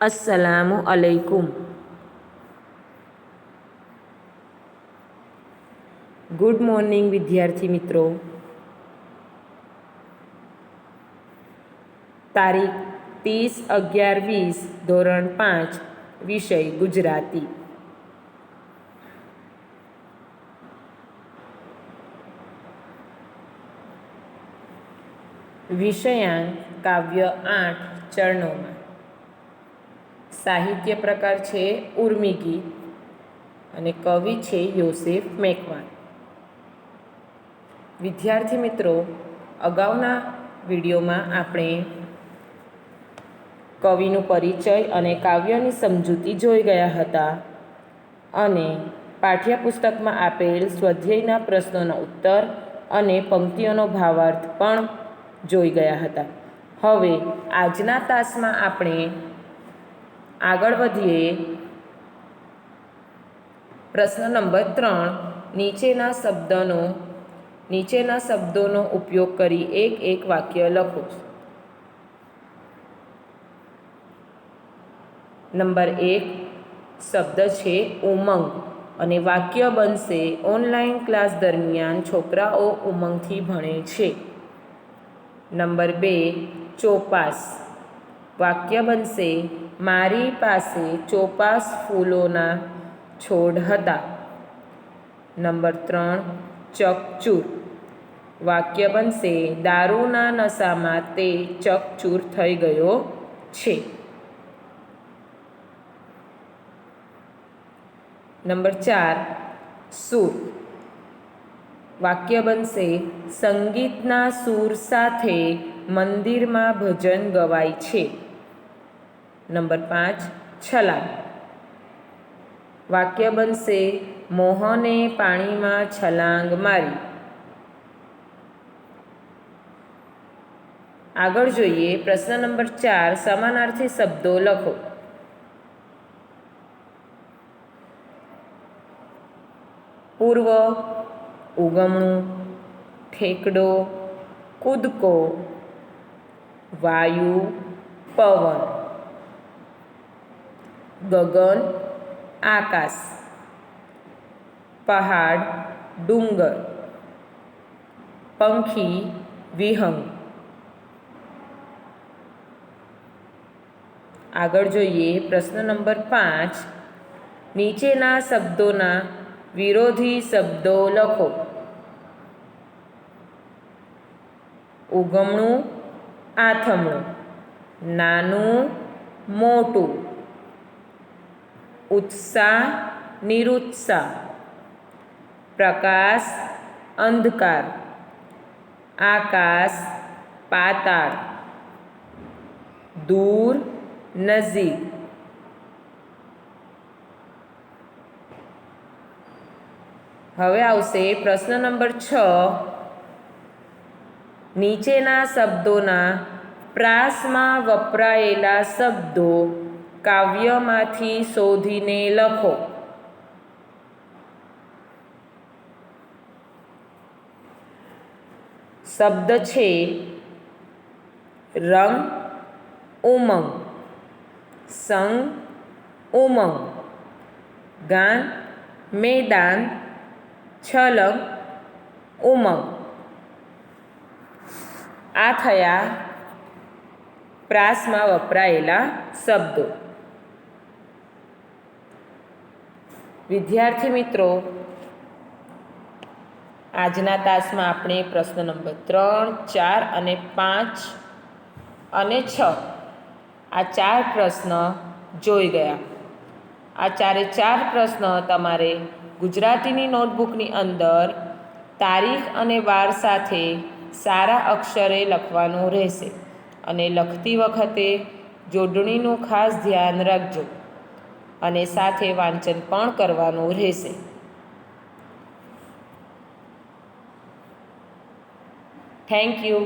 અસ્સલામુ અલૈકુમ good morning વિદ્યાર્થી મિત્રો તારીખ ત્રીસ અગિયાર વીસ ધોરણ પાંચ વિષય ગુજરાતી વિષયાંક કાવ્ય આઠ ચરણોમાં સાહિત્ય પ્રકાર છે ઉર્મી ગીત અને કવિ છે યોસેફ મેકવાન વિદ્યાર્થી મિત્રો, અગાઉના વિડીયોમાં આપણે કવિનું પરિચય અને કાવ્યની સમજૂતી જોઈ ગયા હતા અને પાઠ્યપુસ્તકમાં આપેલ સ્વાધ્યાયના પ્રશ્નોના ઉત્તર અને પંક્તિઓનો ભાવાર્થ પણ જોઈ ગયા હતા. હવે આજના તાસમાં આપણે આગળ વધીએ. પ્રશ્ન નંબર ત્રણ. નીચેના શબ્દનો, નીચેના શબ્દોનો ઉપયોગ કરી એક એક વાક્ય લખો. નંબર એક. શબ્દ છે ઉમંગ અને વાક્ય બનશે ઓનલાઈન ક્લાસ દરમિયાન છોકરાઓ ઉમંગથી ભણે છે. નંબર બે. ચોપાસ. વાક્ય બનશે, મારી પાસે ચોપાસ ફૂલોના છોડ હતા. નંબર ત્રણ, ચકચૂર. વાક્ય બનશે, દારૂના નશામાં તે ચકચૂર થઈ ગયો છે. નંબર ચાર, સૂર. વાક્ય બનશે, સંગીતના સૂર સાથે મંદિરમાં ભજન ગવાય છે. નંબર પાંચ છલાંગ વાક્ય બનશે મોહને પાણીમાં છલાંગ મારી આગળ જોઈએ પ્રશ્ન નંબર ચાર, સમાનાર્થી શબ્દો લખો. પૂર્વ, ઉગમણું, ઠેકડો, કૂદકો, વાયુ, પવન. ગગન, આકાશ, પહાડ, ડુંગર, પંખી, વિહંગ. આગળ જોઈએ પ્રશ્ન નંબર પાંચ. નીચેના શબ્દોના વિરોધી શબ્દો લખો. ઉગમણું, આથમણું. નાનું, મોટું. ઉત્સાહ નિરુત્સાહ પ્રકાશ અંધકાર. આકાશ પાતાળ. દૂર નજીક. હવે આવશે પ્રશ્ન નંબર છ. નીચેના શબ્દોના પ્રાસમાં વપરાયેલા શબ્દો કાવ્યમાંથી શોધીને લખો. શબ્દ છે રંગ ઉમંગ. સંગ ઉમંગ. ગાન મેદાન છલંગ ઉમંગ. આ થયા પ્રાસમાં વપરાયેલા શબ્દો. વિદ્યાર્થી મિત્રો, આજના તાસમાં આપણે પ્રશ્ન નંબર ત્રણ, ચાર અને પાંચ અને છ આ ચાર પ્રશ્ન જોઈ ગયા. આ ચારે ચાર પ્રશ્ન તમારે ગુજરાતીની નોટબુકની અંદર તારીખ અને વાર સાથે સારા અક્ષરે લખવાનું રહેશે. અને લખતી વખતે જોડણીનું ખાસ ધ્યાન રાખજો. અને સાથે વાંચન પણ કરવાનું રહેશે. Thank you